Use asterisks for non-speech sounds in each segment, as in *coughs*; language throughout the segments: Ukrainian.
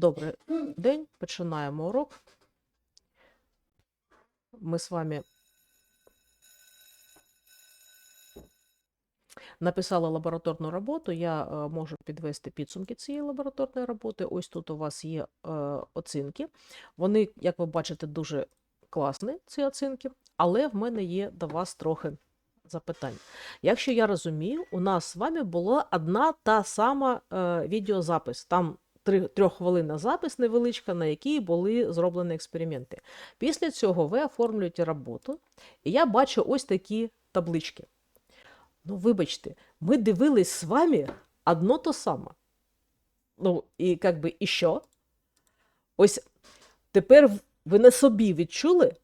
Добрий день, починаємо урок. Ми з вами написали лабораторну роботу. Я е, можу підвести підсумки цієї лабораторної роботи. Ось тут у вас є е, оцінки. Вони, як ви бачите, дуже класні, ці оцінки, але в мене є до вас трохи запитань. Якщо я розумію, у нас з вами була одна та сама е, відеозапис. Там три, трьоххвилинна запис невеличка, на якій були зроблені експерименти. Після цього ви оформлюєте роботу, і я бачу ось такі таблички. Ну, вибачте, ми дивились з вами одно то саме. Ну, і як би, і що? Ось тепер ви на собі відчули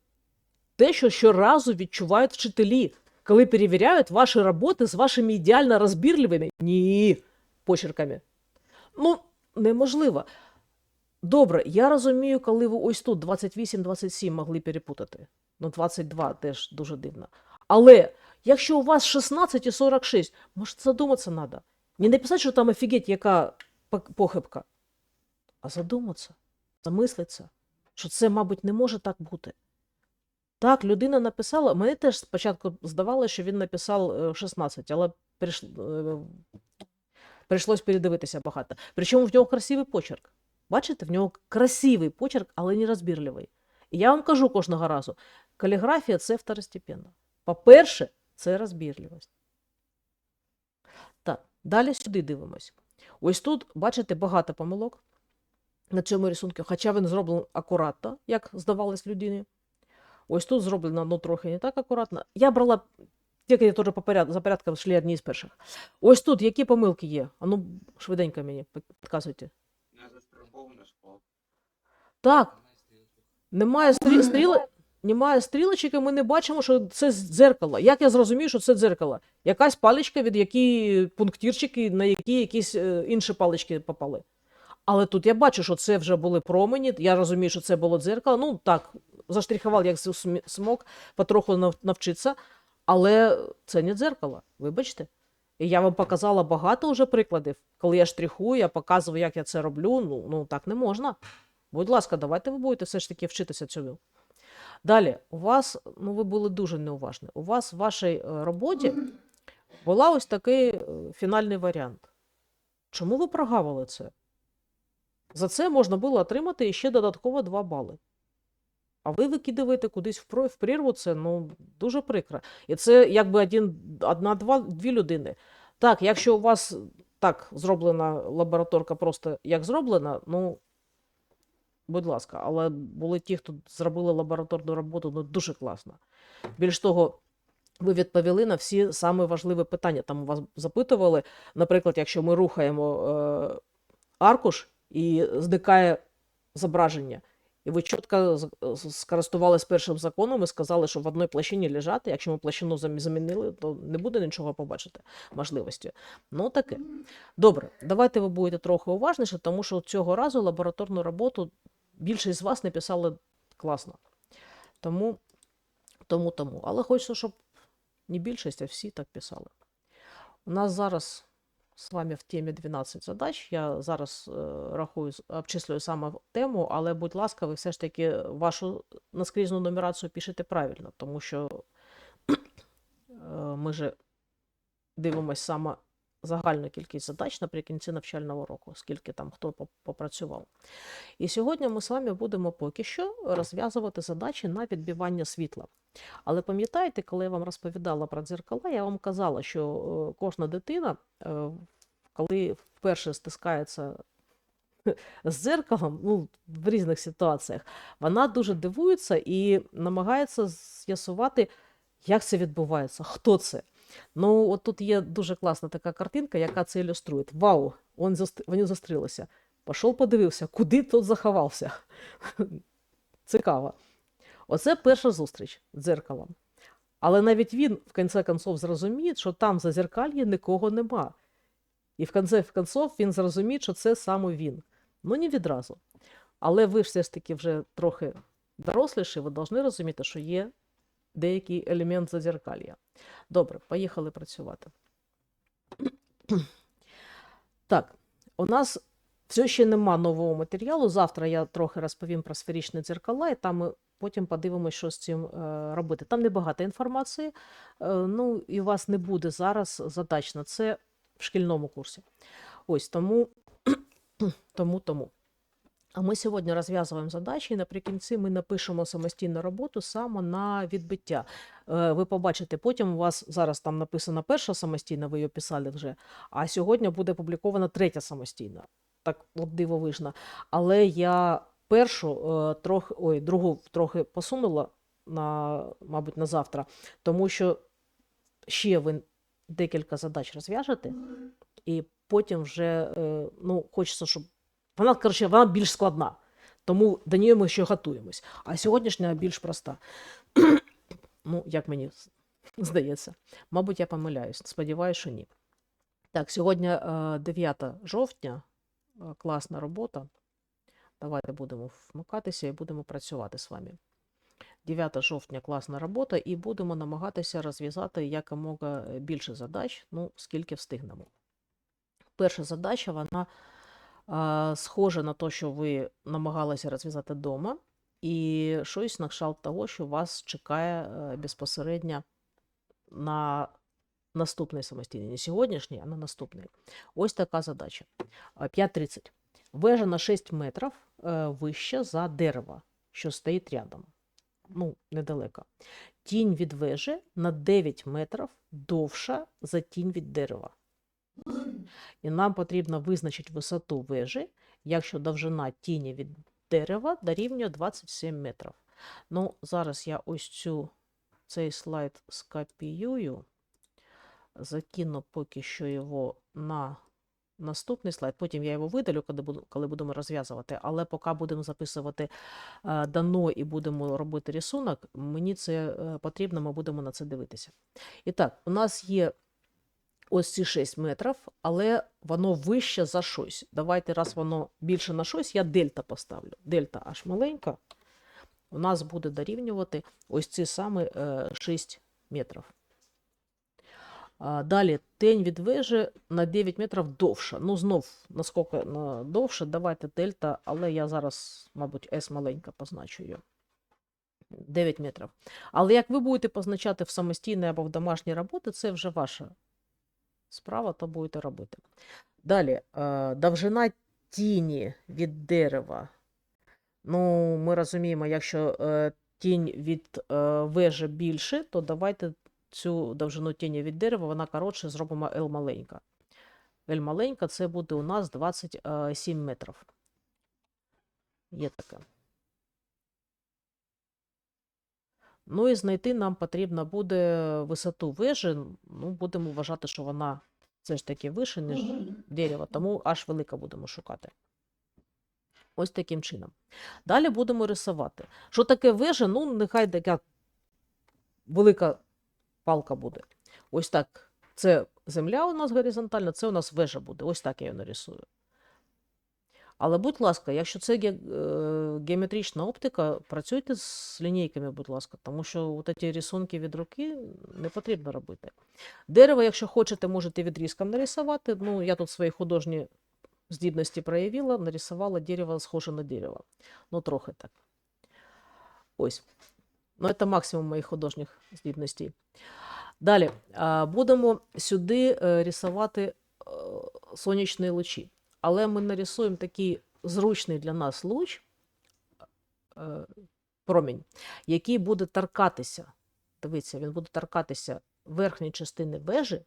те, що щоразу відчувають вчителі, коли перевіряють ваші роботи з вашими ідеально розбірливими ні почерками. Ну, неможливо. Добре, я розумію, коли ви ось тут 28-27 могли перепутати. Ну, 22 теж дуже дивно. Але якщо у вас 16 і 46, може задуматися треба. Не написати, що там офігеть, яка похибка, а задуматися, замислитися, що це, мабуть, не може так бути. Так, людина написала. Мені теж спочатку здавалося, що він написав е, 16, але прийш... е, прийшлось передивитися багато. Причому в нього красивий почерк. Бачите, в нього красивий почерк, але не розбірливий. І я вам кажу кожного разу: каліграфія це второстепенно. По-перше, це розбірливість. Так, далі сюди дивимось. Ось тут, бачите, багато помилок на цьому рисунку, хоча він зроблений акуратно, як здавалось людині. Ось тут зроблено ну, трохи не так акуратно. Я брала ті, які теж по поряд... за порядком йшли одні з перших. Ось тут які помилки є? А ну, швиденько мені підказуйте. Не застрахована школа. Так, немає стрі... стріли... немає стрілочок, і ми не бачимо, що це дзеркало. Як я зрозумію, що це дзеркало? Якась паличка, від які пунктирчики, на які якісь е, інші палички попали. Але тут я бачу, що це вже були промені. Я розумію, що це було дзеркало. Ну так, заштрихував як см- смок, потроху навчитися. Але це не дзеркало, вибачте. І я вам показала багато вже прикладів. Коли я штрихую, я показую, як я це роблю. Ну, ну так не можна. Будь ласка, давайте ви будете все ж таки вчитися цьому. Далі, у вас, ну ви були дуже неуважні. У вас в вашій е, роботі була ось такий е, фінальний варіант. Чому ви прогавили це? За це можна було отримати ще додатково 2 бали. А ви викидаєте кудись в прірву, це ну, дуже прикро. І це якби один, одна, два, дві людини. Так, якщо у вас так зроблена лабораторка, просто як зроблена, ну, будь ласка, але були ті, хто зробили лабораторну роботу, ну, дуже класно. Більш того, ви відповіли на всі саме важливі питання. Там вас запитували, наприклад, якщо ми рухаємо е, аркуш і зникає зображення. І ви чітко скористувалися першим законом і сказали, що в одній площині лежати. Якщо ми площину замінили, то не буде нічого побачити можливості. Ну таке. Добре, давайте ви будете трохи уважніше, тому що цього разу лабораторну роботу більшість з вас написали класно. Тому, тому, тому. Але хочеться, щоб не більшість, а всі так писали. У нас зараз з вами в темі 12 задач. Я зараз е, рахую, обчислюю саме тему, але, будь ласка, ви все ж таки вашу наскрізну нумерацію пишете правильно, тому що *clears throat* е, ми же дивимося саме загальну кількість задач наприкінці навчального року, скільки там хто попрацював. І сьогодні ми з вами будемо поки що розв'язувати задачі на відбивання світла. Але пам'ятаєте, коли я вам розповідала про дзеркала, я вам казала, що е, кожна дитина, е, коли вперше стискається *laughs* з дзеркалом, ну, в різних ситуаціях, вона дуже дивується і намагається з'ясувати, як це відбувається, хто це. Ну, от тут є дуже класна така картинка, яка це ілюструє. Вау, вони, зустрілися. Пішов, подивився, куди тут заховався. *laughs* Цікаво. Оце перша зустріч з дзеркалом. Але навіть він, в кінці концов, зрозуміє, що там за зеркальє нікого нема. І в кінці концов він зрозуміє, що це саме він. Ну, не відразу. Але ви все ж таки вже трохи доросліші, ви повинні розуміти, що є деякий елемент зазеркалья. Добре, поїхали працювати. *clears throat* Так, у нас Все ще нема нового матеріалу. Завтра я трохи розповім про сферичні дзеркала, і там ми потім подивимося, що з цим е, робити. Там небагато інформації, е, ну і у вас не буде зараз задач на це в шкільному курсі. Ось тому, *clears throat* тому, тому. А ми сьогодні розв'язуємо задачі, і наприкінці ми напишемо самостійну роботу саме на відбиття. Е, Ви побачите, потім у вас зараз там написана перша самостійна, ви її писали вже, а сьогодні буде опублікована третя самостійна. Так от дивовижно. Але я першу е, трохи, ой, другу трохи посунула на, мабуть, на завтра, тому що ще ви декілька задач розв'яжете, і потім вже е, ну, хочеться, щоб вона, коротше, вона більш складна. Тому до неї ми ще готуємось. А сьогоднішня більш проста. *clears throat* ну, як мені здається. Мабуть, я помиляюсь. Сподіваюся, що ні. Так, сьогодні е, 9 жовтня. Е, Класна робота. Давайте будемо вмикатися і будемо працювати з вами. 9 жовтня класна робота, і будемо намагатися розв'язати якомога більше задач, ну, скільки встигнемо. Перша задача, вона схоже на те, що ви намагалися розв'язати вдома, і щось на кшталт того, що вас чекає е, безпосередньо на наступний самостійний, не сьогоднішній, а на наступний. Ось така задача. 5.30. Вежа на 6 метрів е, вища за дерево, що стоїть рядом. Ну, недалеко. Тінь від вежі на 9 метрів довша за тінь від дерева. І нам потрібно визначити висоту вежі, якщо довжина тіні від дерева дорівнює 27 метрів. Ну, зараз я ось цю, цей слайд скопіюю, закину поки що його на наступний слайд. Потім я його видалю, коли, буду, коли будемо розв'язувати. Але поки будемо записувати е, дано і будемо робити рисунок, мені це е, потрібно, ми будемо на це дивитися. І так, у нас є ось ці 6 метрів, але воно вище за щось. Давайте, раз воно більше на щось, я дельта поставлю. Дельта аж маленька. У нас буде дорівнювати ось ці саме е, 6 метрів. Далі тень від вежі на 9 метрів довша. Ну, знов, наскільки довше, давайте дельта, але я зараз, мабуть, S маленька позначу її. 9 метрів. Але як ви будете позначати в самостійній або в домашній роботи, це вже ваша справа, то будете робити. Далі, е, довжина тіні від дерева. Ну, ми розуміємо, якщо е, тінь від е, вежі більше, то давайте цю довжину тіні від дерева, вона коротше, зробимо L маленька. L маленька це буде у нас 27 метрів. Є таке. Ну і знайти нам потрібно буде висоту вежі. Ну, будемо вважати, що вона все ж таки вище, ніж дерево, тому аж велика будемо шукати. Ось таким чином. Далі будемо рисувати. Що таке вежа? Ну, нехай така велика палка буде. Ось так. Це земля у нас горизонтальна, це у нас вежа буде. Ось так я її нарисую. Але, будь ласка, якщо це ге- е, геометрична оптика, працюйте з лінійками, будь ласка, тому що от ці рисунки від руки не потрібно робити. Дерево, якщо хочете, можете відрізком нарисувати. Ну, я тут свої художні здібності проявила, нарисувала дерево схоже на дерево. Ну, трохи так. Ось. Ну, це максимум моїх художніх здібностей. Далі будемо сюди е, рисувати е, сонячні лучі. Але ми нарисуємо такий зручний для нас луч, е, промінь, який буде торкатися. Дивіться, він буде торкатися верхньої частини вежі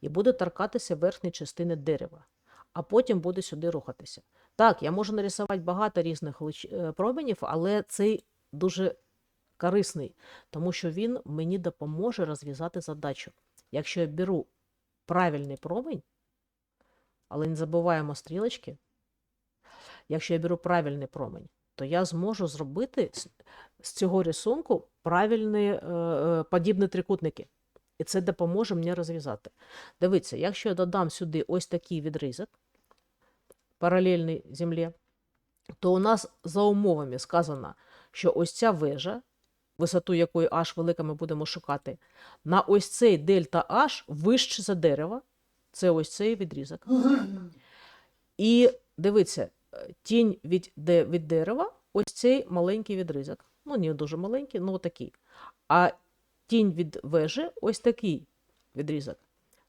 і буде торкатися верхньої частини дерева, а потім буде сюди рухатися. Так, я можу нарисувати багато різних е, променів, але цей дуже корисний, тому що він мені допоможе розв'язати задачу. Якщо я беру правильний промінь, але не забуваємо стрілочки, якщо я беру правильний промінь, то я зможу зробити з- з цього рисунку правильні е, е, подібні трикутники. І це допоможе мені розв'язати. Дивіться, якщо я додам сюди ось такий відрізок, паралельний землі, то у нас за умовами сказано, що ось ця вежа, висоту якої H велика ми будемо шукати, на ось цей дельта H вище за дерево, це ось цей відрізок. І дивіться, тінь від, де, від дерева, ось цей маленький відрізок. Ну, не дуже маленький, ну такий. А тінь від вежі ось такий відрізок.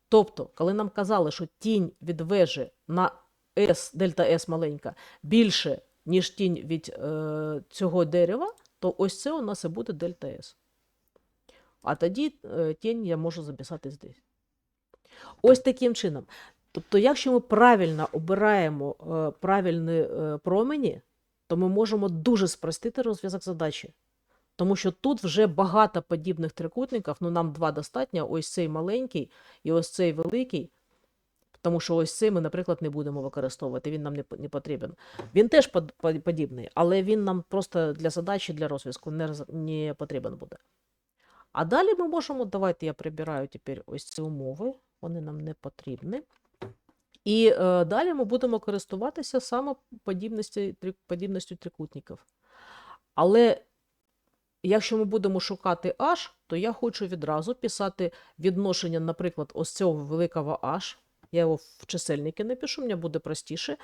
Тобто, коли нам казали, що тінь від вежі на S, дельта S маленька, більше, ніж тінь від е, цього дерева, то ось це у нас і буде дельта S. А тоді е, тінь я можу записати здесь. Ось таким чином. Тобто, якщо ми правильно обираємо е, правильні е, промені, то ми можемо дуже спростити розв'язок задачі. Тому що тут вже багато подібних трикутників, ну нам два достатньо, ось цей маленький і ось цей великий. Тому що ось цей ми, наприклад, не будемо використовувати, він нам не, потрібен. Він теж под- по- подібний, але він нам просто для задачі, для розв'язку не потрібен буде. А далі ми можемо, давайте я прибираю тепер ось ці умови, вони нам не потрібні. І е, далі ми будемо користуватися саме подібністю, трикутників. Але якщо ми будемо шукати H, то я хочу відразу писати відношення, наприклад, ось цього великого H. Я його в чисельники напишу, мені буде простіше.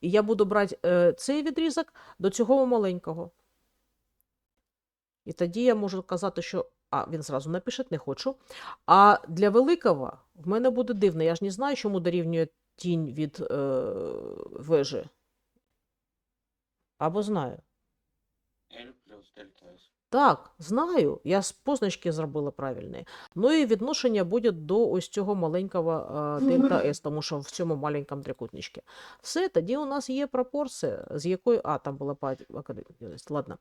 І я буду брати е, цей відрізок до цього маленького. І тоді я можу казати, що. А, він зразу напише, не хочу. А для великого в мене буде дивно. Я ж не знаю, чому дорівнює тінь від е, вежі. Або знаю. L плюс дельта S. Так, знаю. Я з позначки зробила правильне. Ну і відношення буде до ось цього маленького е, дельта S, тому що в цьому маленькому трикутничці. Все, тоді у нас є пропорція, з якою. А, там була ладно.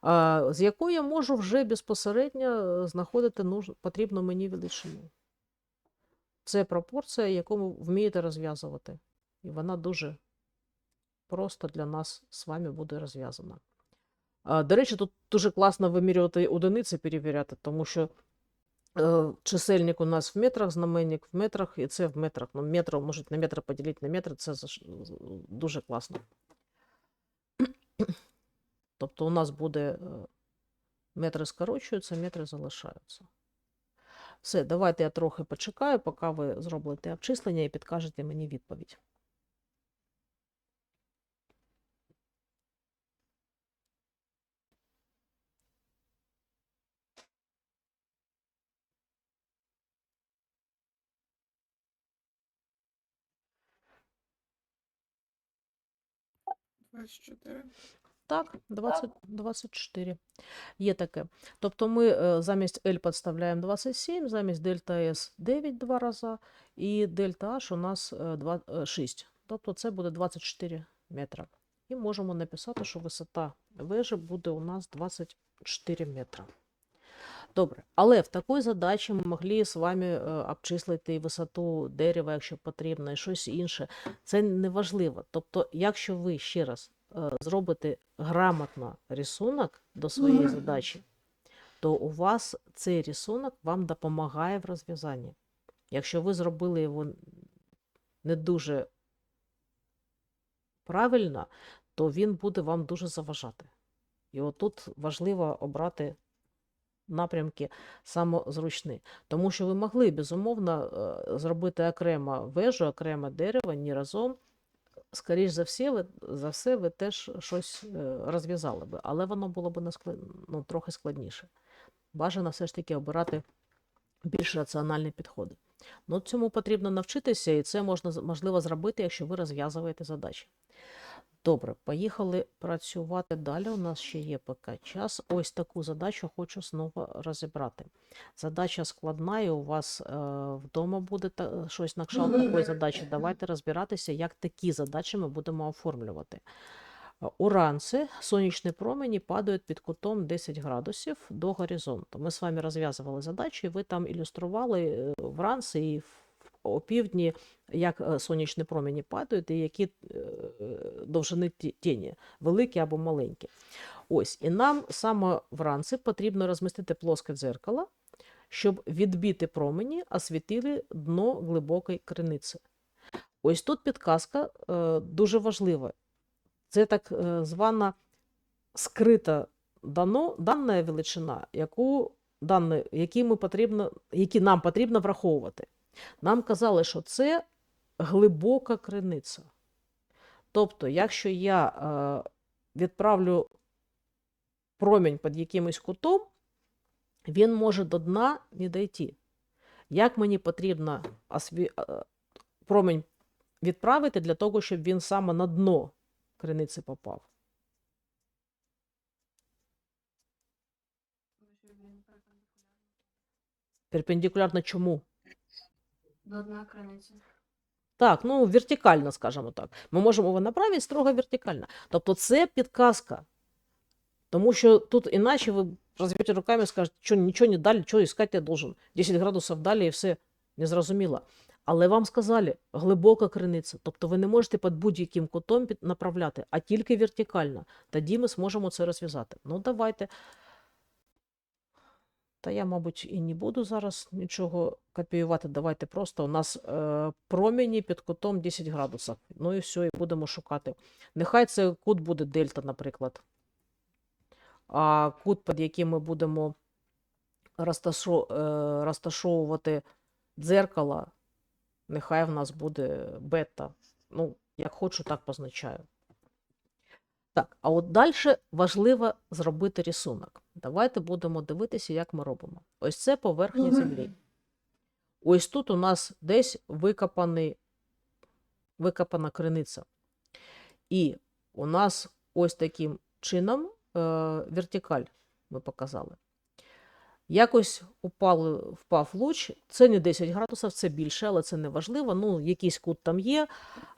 А, з якою я можу вже безпосередньо е, знаходити нуж... потрібну мені величину. Це пропорція, яку ви вмієте розв'язувати. І вона дуже просто для нас з вами буде розв'язана. До речі, тут дуже класно вимірювати одиниці, перевіряти, тому що е, чисельник у нас в метрах, знаменник в метрах, і це в метрах. Ну, метр, можуть на метр поділити на метр, це дуже класно. *coughs* Тобто у нас буде е, метри скорочуються, метри залишаються. Все, давайте я трохи почекаю, поки ви зробите обчислення і підкажете мені відповідь. Двадцять чотири. Так, 20, 24. Є таке. Тобто ми е, замість L підставляємо 27, замість дельта S 9 два рази, і дельта H у нас е, е, 6. Тобто це буде 24 метра. І можемо написати, що висота вежі буде у нас 24 метра. Добре, але в такій задачі ми могли з вами е, обчислити висоту дерева, якщо потрібно, і щось інше. Це не важливо. Тобто, якщо ви ще раз е, зробите грамотно рисунок до своєї задачі, то у вас цей рисунок вам допомагає в розв'язанні. Якщо ви зробили його не дуже правильно, то він буде вам дуже заважати. І отут важливо обрати напрямки самозручні. Тому що ви могли, безумовно, е, зробити окремо вежу, окремо дерево, не разом. Скоріш за все, ви, за все, ви теж щось е, розв'язали би, але воно було б ну, трохи складніше. Бажано все ж таки обирати більш раціональні підходи. Ну, цьому потрібно навчитися, і це можна, можливо зробити, якщо ви розв'язуєте задачі. Добре, поїхали працювати далі. У нас ще є поки час. Ось таку задачу хочу знову розібрати. Задача складна, і у вас е, вдома буде та, щось на кшталт такої задачі. Давайте розбиратися, як такі задачі ми будемо оформлювати. Е, Уранці сонячні промені падають під кутом 10 градусів до горизонту. Ми з вами розв'язували задачу, і ви там ілюстрували е, вранці і в- опівдні, як е, сонячні промені падають і які е, довжини тіні, великі або маленькі. Ось, і нам саме вранці потрібно розмістити плоске дзеркало, щоб відбіти промені, освітили дно глибокої криниці. Ось тут підказка е, дуже важлива. Це так звана скрита дано, дана величина, яку, дані, які, ми потрібно, які нам потрібно враховувати. Нам казали, що це глибока криниця. Тобто, якщо я е, відправлю промінь під якимось кутом, він може до дна не дійти. Як мені потрібно осві... е, промінь відправити для того, щоб він саме на дно криниці попав? Перпендикулярно чому? До дна. Так, ну вертикально, скажімо так. Ми можемо його направити строго вертикально. Тобто це підказка. Тому що тут іначе ви розв'яжете руками і скажете, що нічого не далі, що іскати я должен. 10 градусів далі і все незрозуміло. Але вам сказали, глибока криниця. Тобто ви не можете під будь-яким кутом направляти, а тільки вертикально. Тоді ми зможемо це розв'язати. Ну, давайте. Та я, мабуть, і не буду зараз нічого копіювати. Давайте просто у нас е, промені під кутом 10 градусів. Ну і все, і будемо шукати. Нехай це кут буде дельта, наприклад. А кут, під яким ми будемо розташо, е, розташовувати дзеркало, нехай в нас буде бета. Ну, як хочу, так позначаю. Так, а от далі важливо зробити рисунок. Давайте будемо дивитися, як ми робимо. Ось це поверхня землі. Ось тут у нас десь викопаний, викопана криниця. І у нас ось таким чином е, вертикаль ми показали. Якось упали, впав луч. Це не 10 градусів, це більше, але це не важливо. Ну, якийсь кут там є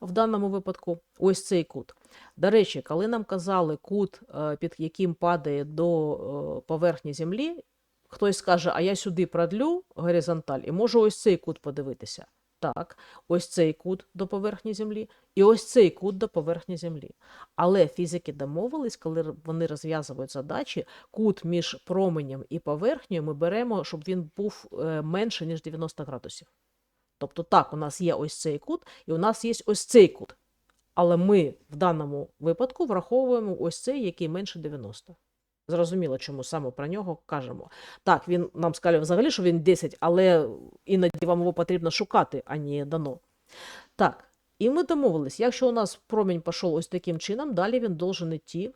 в даному випадку. Ось цей кут. До речі, коли нам казали кут, е, під яким падає до е, поверхні землі, хтось скаже, а я сюди продлю горизонталь і можу ось цей кут подивитися. Так, ось цей кут до поверхні землі, і ось цей кут до поверхні землі. Але фізики домовились, коли вони розв'язують задачі, кут між променем і поверхнею ми беремо, щоб він був е, менше, ніж 90 градусів. Тобто, так, у нас є ось цей кут, і у нас є ось цей кут. Але ми в даному випадку враховуємо ось цей, який менше 90. Зрозуміло, чому саме про нього кажемо. Так, він нам сказали взагалі, що він 10, але іноді вам його потрібно шукати, а не дано. Так, і ми домовились, якщо у нас промінь пішов ось таким чином, далі він должен йти.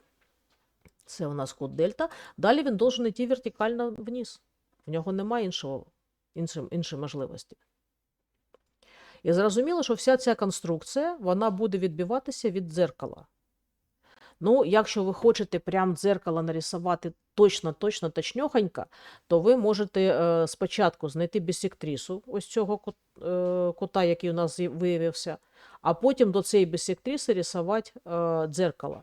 Це у нас код дельта. Далі він должен йти вертикально вниз. В нього немає іншого, іншої, іншої можливості. І зрозуміло, що вся ця конструкція вона буде відбиватися від дзеркала. Ну, якщо ви хочете прям дзеркало нарисувати точно, точно, точньохонько, то ви можете е, спочатку знайти бісектрису ось цього е, кута, який у нас виявився, а потім до цієї бісектриси рисувати е, дзеркало.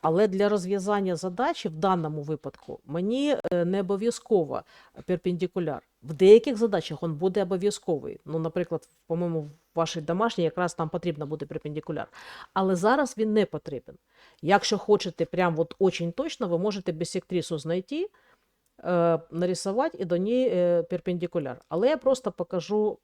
Але для розв'язання задачі в даному випадку мені не обов'язково перпендикуляр. В деяких задачах він буде обов'язковий. Ну, наприклад, по-моєму, в вашій домашній якраз там потрібно буде перпендикуляр. Але зараз він не потрібен. Якщо хочете прям от очень точно, ви можете бісектрису знайти, е, нарисувати і до неї е, перпендикуляр. Але я просто покажу.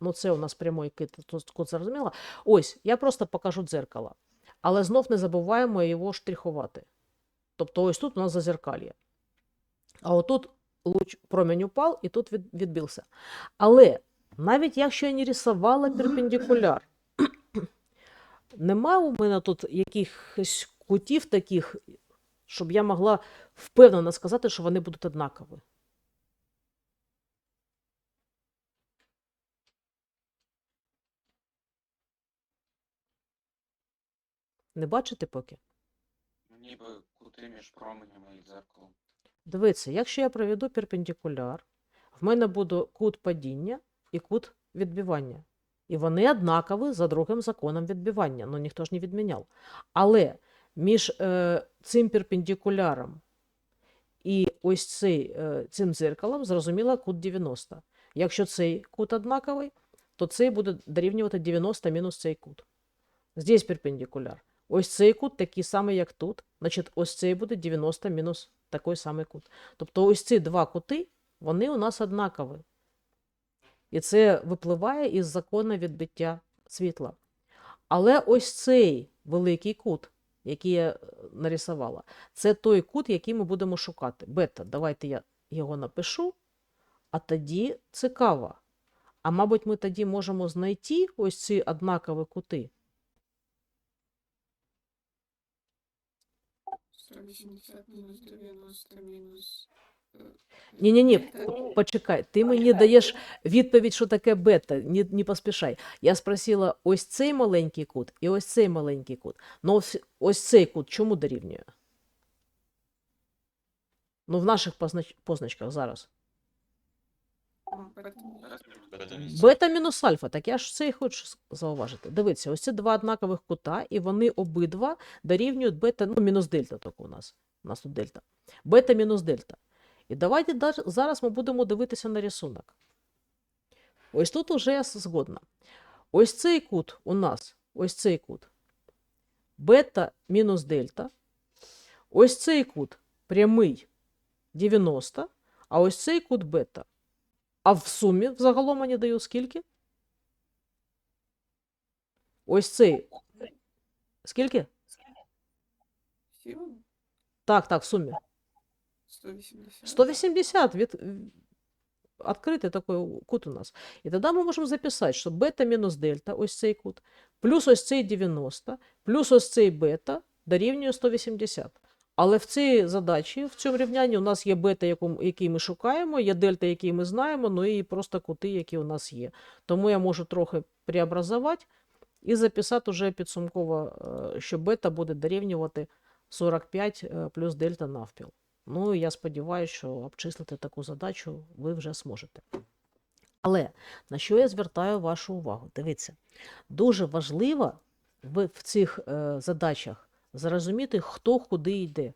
Ну, це у нас прямий кит, тут зрозуміло. Ось, я просто покажу дзеркало. Але знов не забуваємо його штрихувати. Тобто ось тут у нас зазеркальє. А отут луч промінь упав і тут від, відбився. Але навіть якщо я не рисувала перпендикуляр, *clears throat* нема у мене тут якихось кутів таких, щоб я могла впевнено сказати, що вони будуть однакові. Не бачите поки? Ніби кути між променями і дзеркалом. Дивіться, якщо я проведу перпендикуляр, в мене буде кут падіння і кут відбивання. І вони однакові за другим законом відбивання, ну ніхто ж не відміняв. Але між е, цим перпендикуляром і ось цей, е, цим дзеркалом, зрозуміло, кут 90. Якщо цей кут однаковий, то цей буде дорівнювати 90 мінус цей кут. Здесь перпендикуляр. Ось цей кут такий самий, як тут. Значить, ось цей буде 90 мінус такий самий кут. Тобто ось ці два кути, вони у нас однакові. І це випливає із закону відбиття світла. Але ось цей великий кут, який я е, нарисувала, це той кут, який ми будемо шукати. Бета, давайте я його напишу, а тоді цікаво. А мабуть, ми тоді можемо знайти ось ці однакові кути. 180 мінус 90 мінус... е, Ні-ні-ні, почекай, ти мені даєш відповідь, що таке бета, не, не поспішай. Я спросила ось цей маленький кут і ось цей маленький кут. Ну ось, ось цей кут чому дорівнює? Ну, в наших познач... позначках зараз. Бета мінус альфа, так я ж це і хочу зауважити. Дивіться, ось ці два однакових кута, і вони обидва дорівнюють бета, ну, мінус дельта тільки у нас. У нас тут дельта. Бета мінус дельта. І давайте зараз ми будемо дивитися на рисунок. Ось тут уже я згодна. Ось цей кут у нас, ось цей кут. Бета мінус дельта. Ось цей кут прямий 90, а ось цей кут бета. А в сумі взагалом мені даю скільки? Ось цей. Скільки? всього Так, так, в сумі. 180. 180 від... Открытый такой кут у нас. І тоді ми можемо записати, що бета мінус дельта, ось цей кут, плюс ось цей 90, плюс ось цей бета дорівнює 180. Але в цій задачі, в цьому рівнянні у нас є бета, яку, який ми шукаємо, є дельта, який ми знаємо, ну і просто кути, які у нас є. Тому я можу трохи преобразувати і записати вже підсумково, е, що бета буде дорівнювати 45 е, плюс дельта навпіл. Ну, і я сподіваюся, що обчислити таку задачу ви вже зможете. Але на що я звертаю вашу увагу? Дивіться, дуже важливо в, цих е, задачах зрозуміти, хто куди йде.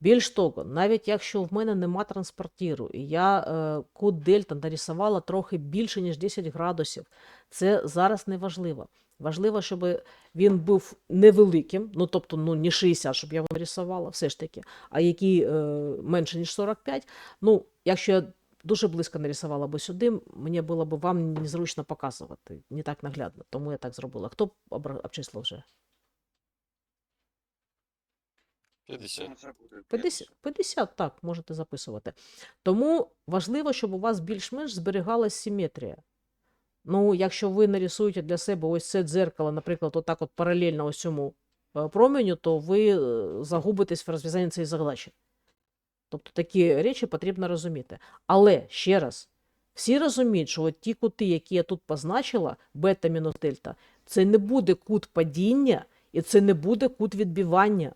Більш того, навіть якщо в мене нема транспортіру, і я е, кут дельта нарисувала трохи більше, ніж 10 градусів, це зараз не важливо. Важливо, щоб він був невеликим, ну тобто ну, не 60, щоб я його нарисувала, все ж таки, а який е, менше, ніж 45. Ну, якщо я дуже близько нарисувала би сюди, мені було б вам незручно показувати, не так наглядно, тому я так зробила. Хто обчислив вже? 50. 50, 50, так, можете записувати. Тому важливо, щоб у вас більш-менш зберігалась симетрія. Ну, якщо ви нарисуєте для себе ось це дзеркало, наприклад, отак от паралельно ось цьому е, променю, то ви е, загубитесь в розв'язанні цієї задачі. Тобто такі речі потрібно розуміти. Але ще раз, всі розуміють, що от ті кути, які я тут позначила, бета мінус дельта, це не буде кут падіння і це не буде кут відбивання.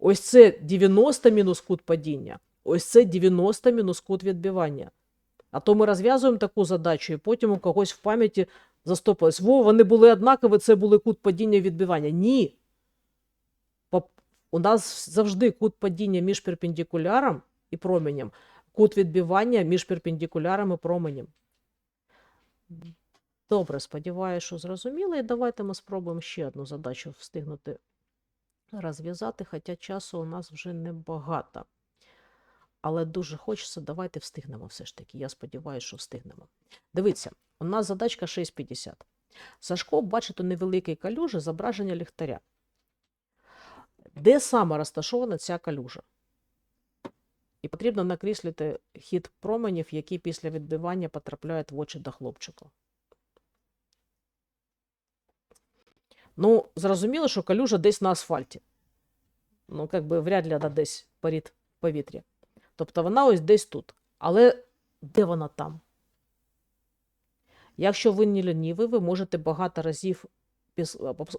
Ось це 90 мінус кут падіння, ось це 90 мінус кут відбивання. А то ми розв'язуємо таку задачу, і потім у когось в пам'яті застопилось. Во, вони були однакові, це були кут падіння і відбивання. Ні. У нас завжди кут падіння між перпендикуляром і променем, кут відбивання між перпендикуляром і променем. Добре, сподіваюся, що зрозуміли. І давайте ми спробуємо ще одну задачу встигнути розв'язати, хоча часу у нас вже небагато. Але дуже хочеться, давайте встигнемо все ж таки. Я сподіваюся, що встигнемо. Дивіться, у нас задачка 6.50. Сашко бачить у невеликій калюжі зображення ліхтаря. Де саме розташована ця калюжа? І потрібно накреслити хід променів, які після відбивання потрапляють в очі до хлопчика. Ну, зрозуміло, що калюжа десь на асфальті. Ну, як би вряд ли вона десь парить в повітрі. Тобто вона ось десь тут. Але де вона там? Якщо ви не лінівий, ви можете багато разів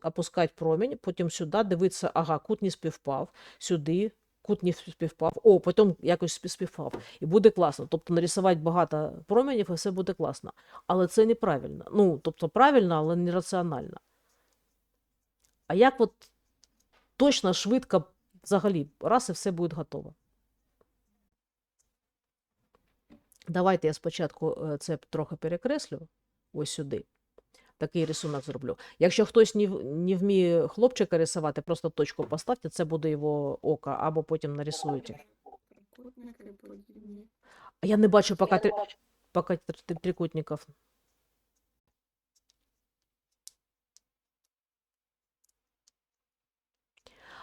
опускати промінь, потім сюди дивитися, ага, кут не співпав, сюди кут не співпав, о, потім якось співпав. І буде класно. Тобто нарисувати багато променів, і все буде класно. Але це неправильно. Ну, тобто правильно, але не раціонально. А як от точно, швидко, взагалі, раз і все буде готово. Давайте я спочатку е, це трохи перекреслю, ось сюди. Такий рисунок зроблю. Якщо хтось не, не вміє хлопчика рисувати, просто точку поставте, це буде його око, або потім нарисуєте. Я не бачу поки, поки тр- тр- трикутників.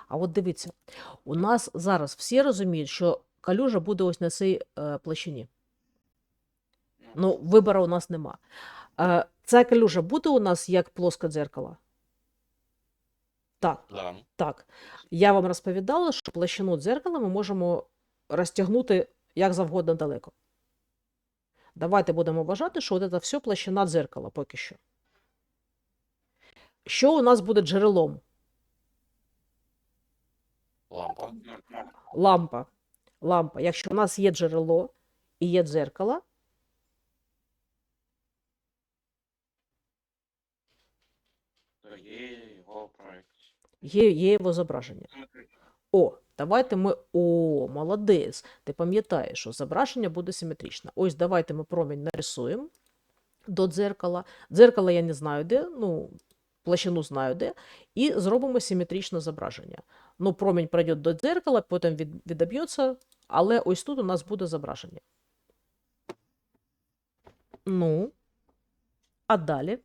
А от дивіться, у нас зараз всі розуміють, що калюжа буде ось на цій е, площині. Ну, вибору у нас нема. Е, ця калюжа буде у нас як плоске дзеркало? Так, Да. так. Я вам розповідала, що площину дзеркала ми можемо розтягнути як завгодно далеко. Давайте будемо вважати, що от це все площина дзеркала поки що. Що у нас буде джерелом? Лампа. Лампа. Лампа. Якщо у нас є джерело і є дзеркало, то є його проект. є, є його зображення. О, давайте ми. О, молодець. Ти пам'ятаєш, що зображення буде симетричне. Ось давайте ми промінь нарисуємо до дзеркала. Дзеркало я не знаю де, ну, площину знаю де, і зробимо симетричне зображення. Ну, промінь пройде до дзеркала, потім від, відоб'ється, але ось тут у нас буде зображення. Ну, а далі?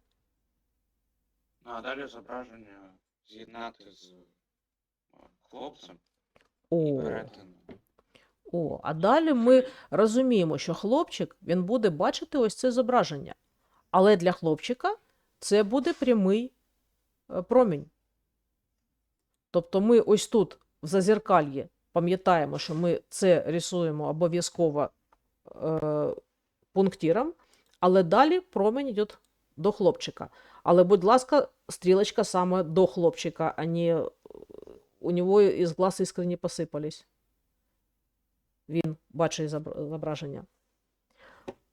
Ну, а далі зображення з'єднати з хлопцем О. О, а далі ми розуміємо, що хлопчик він буде бачити ось це зображення. Але для хлопчика це буде прямий промінь. Тобто ми ось тут в зазеркальї пам'ятаємо, що ми це рисуємо обов'язково е, пунктиром, але далі промінь йде до хлопчика. Але, будь ласка, стрілочка саме до хлопчика, а не е, у нього із глаз іскри посипались він бачить зображення.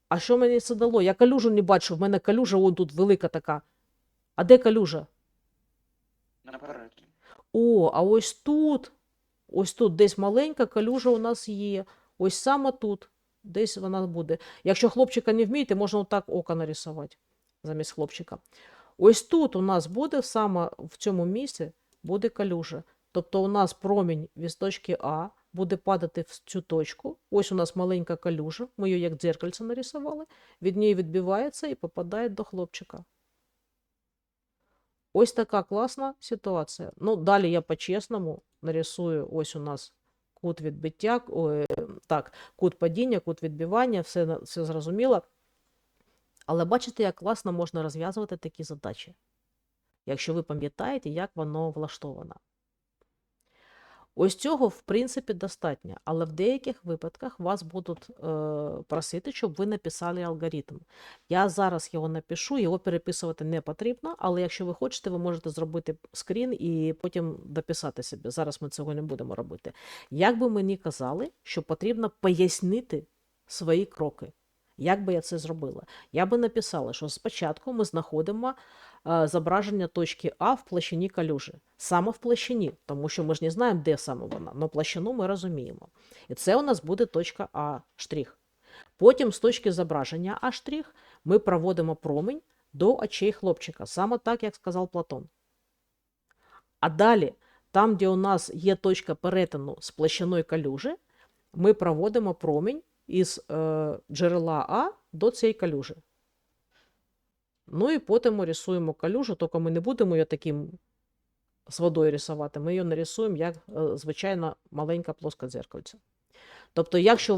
А що мені це дало? Я калюжу не бачу, в мене калюжа вон тут велика така. А де калюжа? На перетин. О, а ось тут, ось тут десь маленька калюжа у нас є. Ось саме тут, десь вона буде. Якщо хлопчика не вмієте, можна отак око нарисувати замість хлопчика. Ось тут у нас буде саме в цьому місці буде калюжа. Тобто у нас промінь від точки А буде падати в цю точку. Ось у нас маленька калюжа, ми її як дзеркальце нарисували, від неї відбивається і попадає до хлопчика. Ось така класна ситуація. Ну, далі я по-чесному нарисую ось у нас кут відбиття, ой, так, кут падіння, кут відбивання, все, все зрозуміло. Але бачите, як класно можна розв'язувати такі задачі, якщо ви пам'ятаєте, як воно влаштовано. Ось цього, в принципі, достатньо, але в деяких випадках вас будуть е, просити, щоб ви написали алгоритм. Я зараз його напишу, його переписувати не потрібно, але якщо ви хочете, ви можете зробити скрін і потім дописати собі. Зараз ми цього не будемо робити. Як би мені казали, що потрібно пояснити свої кроки. Як би я це зробила? Я би написала, що спочатку ми знаходимо зображення точки А в площині калюжі. Саме в площині, тому що ми ж не знаємо, де саме вона, але площину ми розуміємо. І це у нас буде точка А штрих. Потім з точки зображення А штрих ми проводимо промінь до очей хлопчика, саме так, як сказав Платон. А далі, там, де у нас є точка перетину з площиною калюжі, ми проводимо промінь із е, джерела А до цієї калюжі. Ну і потім рисуємо калюжу, тільки ми не будемо її таким з водою рисувати, ми її нарисуємо як е, звичайна маленька плоска дзеркальця. Тобто, якщо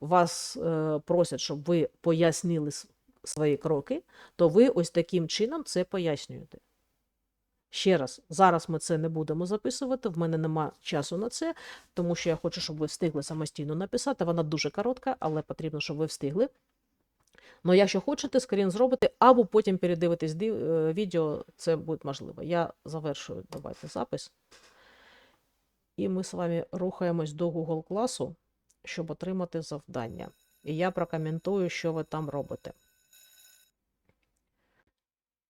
вас е, просять, щоб ви пояснили свої кроки, то ви ось таким чином це пояснюєте. Ще раз, зараз ми це не будемо записувати, в мене нема часу на це, тому що я хочу, щоб ви встигли самостійно написати. Вона дуже коротка, але потрібно, щоб ви встигли. Ну, якщо хочете, скрін зробите, або потім передивитись е, відео, це буде можливо. Я завершую давайте запис. І ми з вами рухаємось до Google класу, щоб отримати завдання. І я прокоментую, що ви там робите.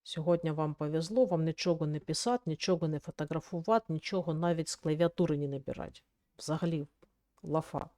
Сьогодні вам повезло, вам нічого не писати, нічого не фотографувати, нічого навіть з клавіатури не набирати. Взагалі, лафа.